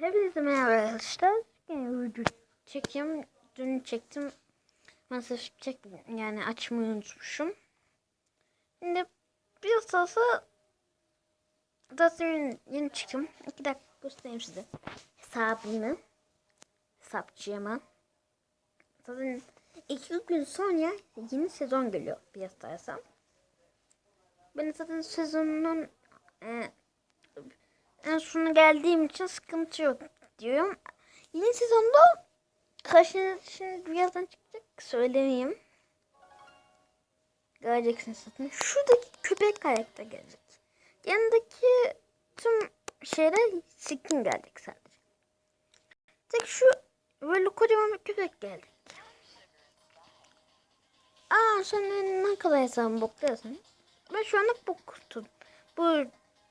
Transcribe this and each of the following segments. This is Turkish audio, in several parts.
Hepinize merhaba arkadaşlar. Yine video çekiyorum. Dün çektim. Maalesef çek yani açmayı unutmuşum. Şimdi bir salsa zaten yeni, yeni çıktım. İki dakika göstereyim size. Hesabımı. Hesapçıyama. Zaten iki gün sonra yeni sezon geliyor bir sarsam. Ben zaten sezonun e, en sona geldiğim için sıkıntı yok diyorum. Yeni sezonda şimdi birazdan çıkacak söylemeyeyim. Göreceksiniz zaten. Şuradaki köpek karakter gelecek. Yanındaki tüm şeyler skin gelecek sadece. Tek şu böyle kocaman bir köpek gelecek. Aa sen ne kadar hesabı bokluyorsun? Ben şu anda bu kutu, bu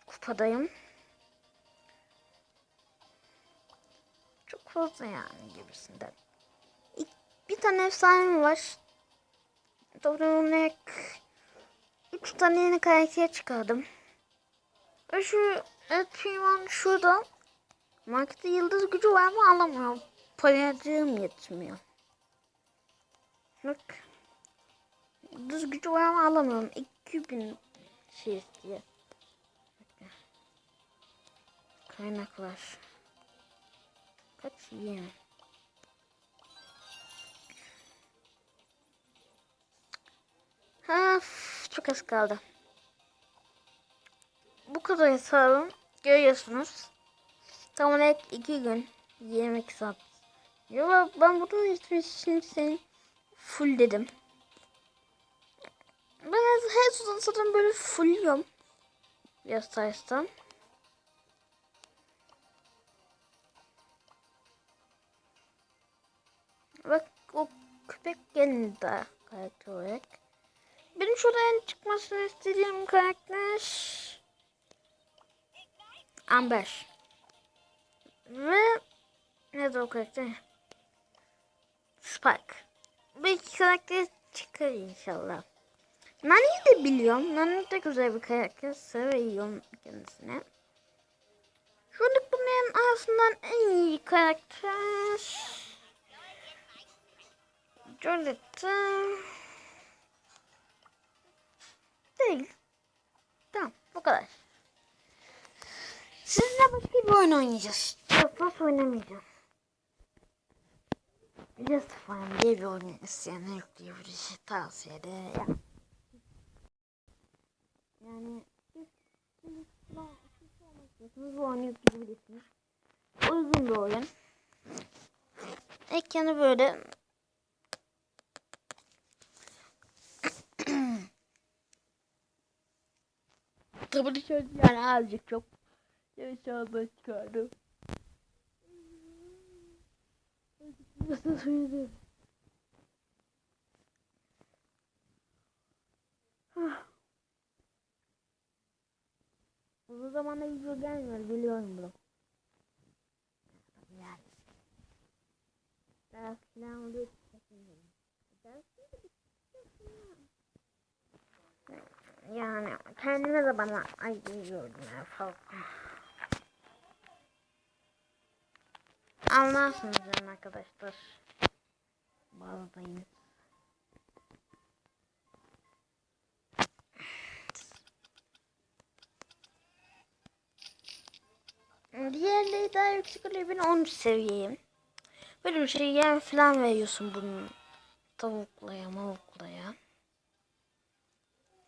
kupadayım. Fazla yani gibisinden. İk- Bir tane efsane var. Doğru örnek. Üç tane yeni karakter çıkardım. Ve şu Elpiman şurada. Markette yıldız gücü var mı alamıyorum. Paracığım yetmiyor. Bak. Yıldız gücü var ama alamıyorum. 2000 şey istiyor. Kaynaklar. Kaç yeni? Ha, çok az kaldı. Bu kadar hesabım. Görüyorsunuz. Tam olarak 2 gün. 22 saat. Ya ben bunun için seni full dedim. Ben her, her sezon zaten böyle fullüyorum. Yastaysam. Bak o köpek karakter olarak. Benim şurada en çıkmasını istediğim karakter Amber. Ve ne o karakter? Spike. Bu iki karakter çıkar inşallah. Nani'yi de biliyorum. Nani de güzel bir karakter. Seviyorum kendisine. Şu bunların arasından en iyi karakter Joletta değil. Tamam bu kadar. Sizinle başka bir oyun oynayacağız. Çok oynamayacağım. Justifying diye bir oyun isteyenler yükleyebilir. Tavsiye ederim. Yani bu oyunu yükleyebilirsiniz. Uygun bir oyun. Ekranı böyle Tabii ki yani azıcık çok yavaş yavaş çıkardım. Nasıl söyledim? Uzun zamanda video gelmiyor biliyorum bunu. Yani. Ders falan oluyor. Ders yani kendime de bana ay diyordum ya falan. Anlarsınız yani arkadaşlar. Bazıdayım. Diğerleri daha yüksek oluyor. Ben 13 seviyeyim. Böyle bir şey yem falan veriyorsun bunun. Tavuklaya mavuklaya.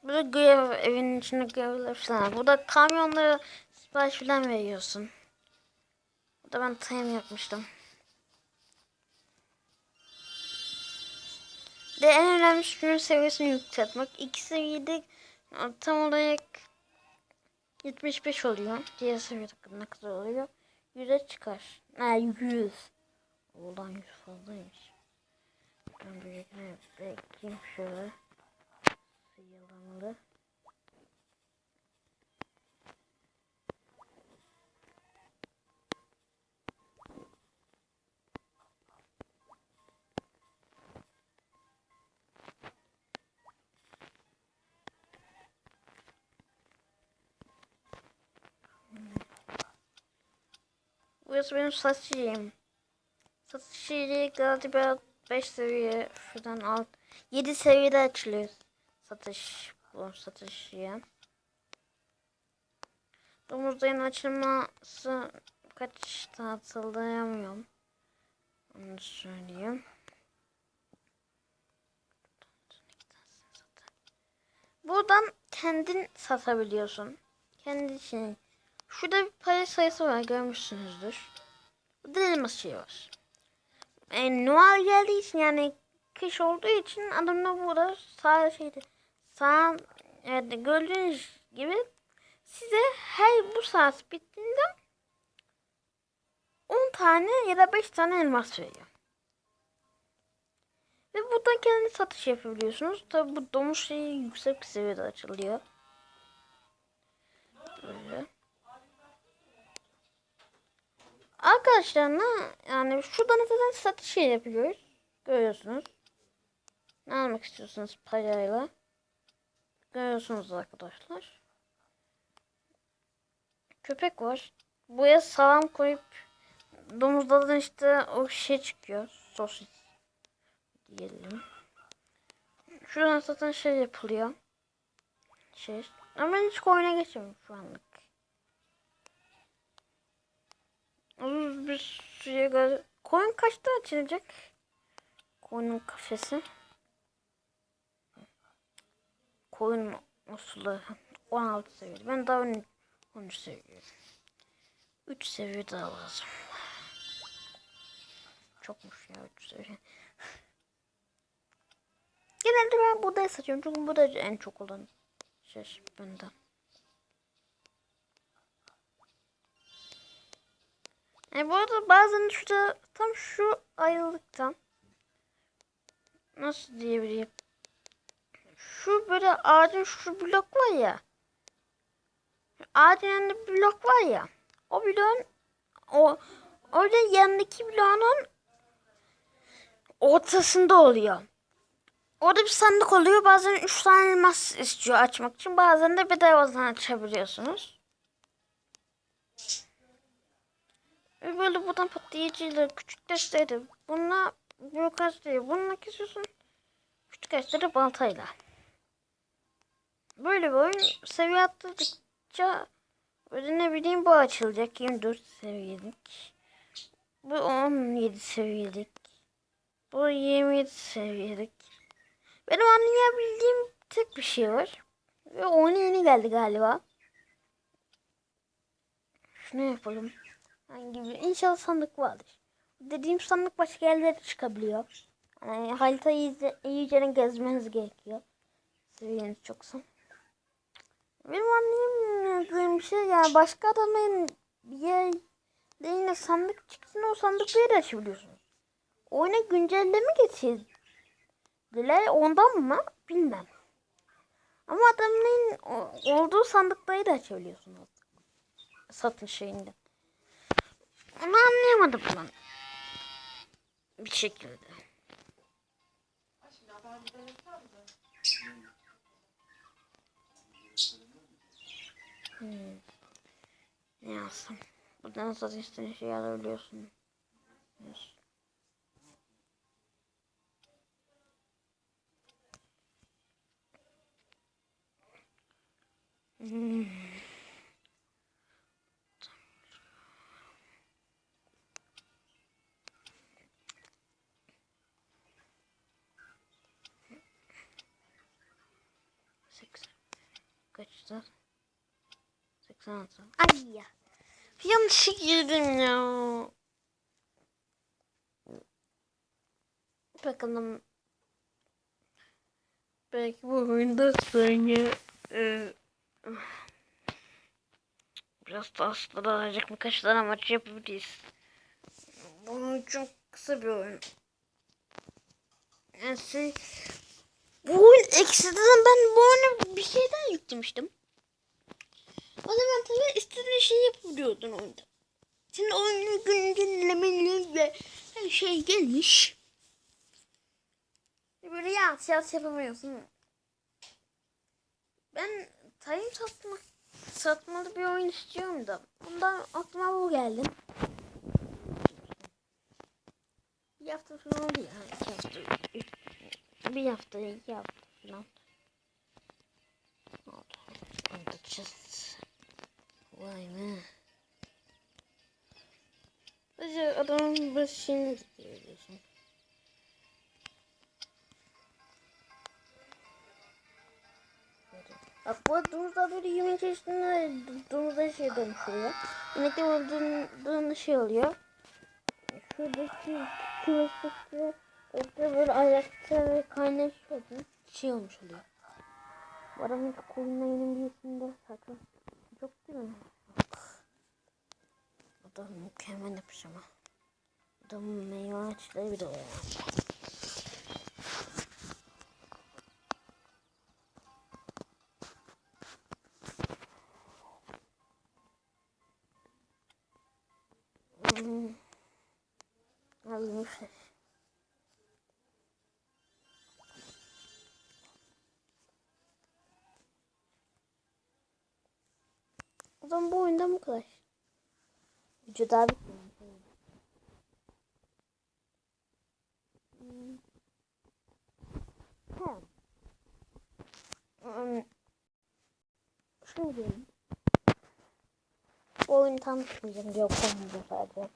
Burada görev evin içinde görevler falan. Burada kamyonlara sipariş falan veriyorsun. Burada ben time yapmıştım. De en önemli şunun seviyesini yükseltmek. İki seviyede tam olarak 75 oluyor. Diğer seviyede ne kadar oluyor? 100'e çıkar. Ha 100. Oradan 100 fazlaymış. Ben bir bekleyeyim şöyle. Burası benim saç yiyeyim. Galiba 5 seviye şuradan alt. 7 seviyede açılıyor. Satış. Bu satış ya. Domuzların açılması kaç hatırlayamıyorum. Onu söyleyeyim. Buradan kendin satabiliyorsun. Kendi için. Şurada bir para sayısı var görmüşsünüzdür. Burada elmas şey var. E, Noel geldiği için yani kış olduğu için adamlar burada sağ şeyde sağ evet, gördüğünüz gibi size her bu saat bittiğinde 10 tane ya da 5 tane elmas veriyor. Ve buradan kendi satış yapabiliyorsunuz. Tabi bu domuz şeyi yüksek seviyede açılıyor. Böyle. Arkadaşlar ne yani şuradan zaten satış şey yapıyoruz. Görüyorsunuz. Ne almak istiyorsunuz parayla? Görüyorsunuz arkadaşlar. Köpek var. Buraya salam koyup domuzlardan işte o şey çıkıyor. Sosis diyelim. Şuradan zaten şey yapılıyor. Şey. Ama ben hiç koyuna geçmiyorum şu anlık. Uzun bir suya göre... Koyun kaçta açılacak? Koyunun kafesi. Koyun usulü 16 seviyede. Ben daha 13 seviyede. 3 seviye daha lazım. Çokmuş ya 3 seviye. Genelde ben buğday satıyorum çünkü bu da en çok olan şey benden. E bu arada bazen şurada tam şu ayrılıktan nasıl diyebileyim? Şu böyle ağacın şu blok var ya. Ağacın yanında blok var ya. O bloğun o orada yanındaki bloğun ortasında oluyor. Orada bir sandık oluyor. Bazen 3 tane elmas istiyor açmak için. Bazen de bedavadan açabiliyorsunuz. Böyle buradan patlayıcıyla küçük desteği Bununla bürokrasi değil. Bununla kesiyorsun. Küçük desteği baltayla. Böyle bir oyun seviye atladıkça böyle ne bileyim bu açılacak. 24 seviyelik. Bu 17 seviyelik. Bu 27 seviyelik. Benim anlayabildiğim tek bir şey var. Ve oyuna yeni geldi galiba. Şunu yapalım. Hangi bir? İnşallah sandık vardır. Dediğim sandık başka yerlere çıkabiliyor. Yani haritayı iyice, gezmeniz gerekiyor. Seviyeniz çoksa. Benim anlayamadığım bir şey yani başka adamın bir yerlerine sandık çıksın o sandıkları açabiliyorsunuz. Oyuna güncelleme getirdi Dile ondan mı bilmem. Ama adamın olduğu sandıkları da açabiliyorsunuz. Satın şeyinde. Onu anlayamadım ben. Bir şekilde. Hmm. Ne yazsam? Buradan satın istediğin şeyi alabiliyorsun. Yes. Hmm. Seksen altı. Ay ya. Yanlış girdim ya. Bakalım. Belki bu oyunda sonra e, Biraz alacak birkaç tane maç yapabiliriz. Bunun çok kısa bir oyun. Yani şey, bu oyun ekstradan ben bu oyuna bir şeyden yüklemiştim. O zaman tabii istediğin şeyi yapabiliyordun oyunda. Şimdi oyunu güncellemeli ve her şey gelmiş. Böyle yaz yaz yapamıyorsun. Ben Time satmak satmalı bir oyun istiyorum da. Bundan aklıma bu geldi. bir hafta falan oldu ya. İki hafta. Bir hafta, iki hafta falan. Oldu? Anlatacağız. Vay be. Sadece adamın başını diyorsun. Bak bu domuzlar böyle yemek içerisinde domuzlar şey dönüşüyor. Yemekte vurduğunda şey oluyor. Şuradaki kümesteki orada böyle ayakta ve kaynaşıyor. Şey olmuş oluyor. Bu adamın koyunlarının birisinde saçma. Çok değil mi? Adam mükemmel yapmış ama. Adamın meyve ağaçları bile oluyor. Hmm. Abi yumuşak. O zaman bu oyunda bu kadar. Vücut abi. Hmm. Ha. Hmm. Diyelim. Bu oyunu tanıtmayacağım. Yok olmayacak sadece.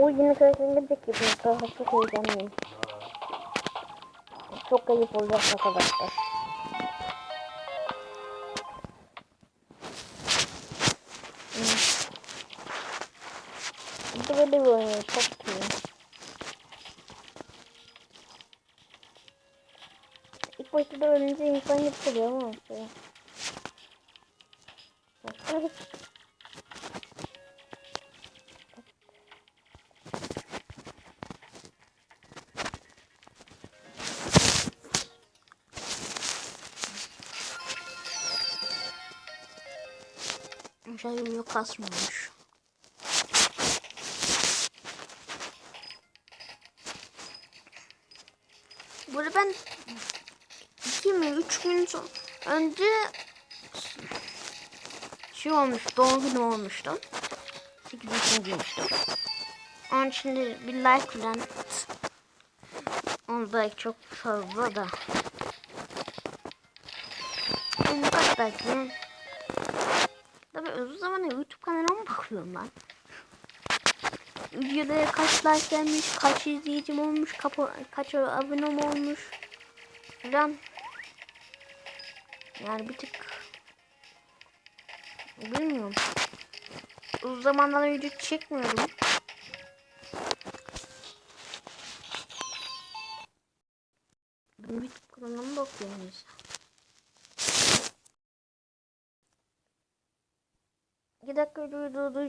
O yeni karakterin gelecek gibi mesela çok heyecanlıyım. Çok ayıp olacak arkadaşlar. Hmm. Bir de böyle bir oyun çok iyi. İlk başta da ölünce insan yapılıyor ama şey. Şeyim yok kasmamış. Böyle ben iki mi üç gün son önce şey olmuş doğum günü olmuştu. 8 yaşına girmiştim. Onun için de bir like falan Onu belki çok fazla da. Benim kaç like Tabii uzun zamandır YouTube kanalıma bakıyorum ben. Videoda kaç like gelmiş, kaç izleyicim olmuş, kaç abonem olmuş falan. Yani bir tık bilmiyorum. Uzun zamandan video çekmiyorum. Ben YouTube kanalıma bakıyorum mesela. 2 dakika videoyu.